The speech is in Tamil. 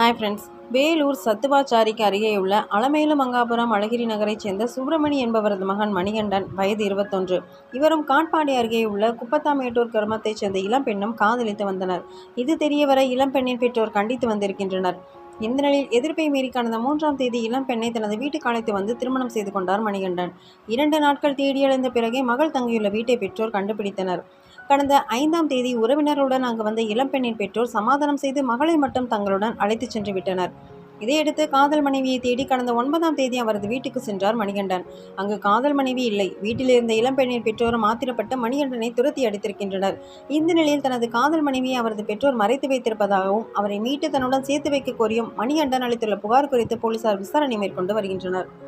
ஹாய் ஃப்ரெண்ட்ஸ் வேலூர் சத்துவாச்சாரிக்கு அருகேயுள்ள அலமேலு மங்காபுரம் அழகிரி நகரைச் சேர்ந்த சுப்பிரமணி என்பவரது மகன் மணிகண்டன் வயது இருபத்தொன்று. இவரும் காட்பாடி அருகேயுள்ள குப்பத்தாமேட்டூர் கிராமத்தைச் சேர்ந்த இளம்பெண்ணும் காதலித்து வந்தனர். இது தெரியவர இளம்பெண்ணின் பெற்றோர் கண்டித்து வந்திருக்கின்றனர். இந்த நிலையில் எதிர்ப்பை மீறி கடந்த மூன்றாம் தேதி இளம்பெண்ணை தனது வீட்டுக்கு அழைத்து வந்து திருமணம் செய்து கொண்டார் மணிகண்டன். இரண்டு நாட்கள் தேடியடைந்த பிறகே மகள் தங்கியுள்ள வீட்டை பெற்றோர் கண்டுபிடித்தனர். கடந்த ஐந்தாம் தேதி உறவினருடன் அங்கு வந்த இளம்பெண்ணின் பெற்றோர் சமாதானம் செய்து மகளை மட்டும் தங்களுடன் அழைத்துச் சென்று விட்டனர். இதையடுத்து காதல் மனைவியை தேடி கடந்த ஒன்பதாம் தேதி அவரது வீட்டுக்கு சென்றார் மணிகண்டன். அங்கு காதல் மனைவி இல்லை. வீட்டில் இருந்த இளம்பெண்ணின் பெற்றோரும் ஆத்திரப்பட்டு மணிகண்டனை துரத்தி அடித்திருக்கின்றனர். இந்த நிலையில் தனது காதல் மனைவியை அவரது பெற்றோர் மறைத்து வைத்திருப்பதாகவும் அவரை மீட்டு தன்னுடன் சேர்த்து வைக்க கோரியும் மணிகண்டன் அளித்துள்ள புகார் குறித்து போலீசார் விசாரணை மேற்கொண்டு வருகின்றனர்.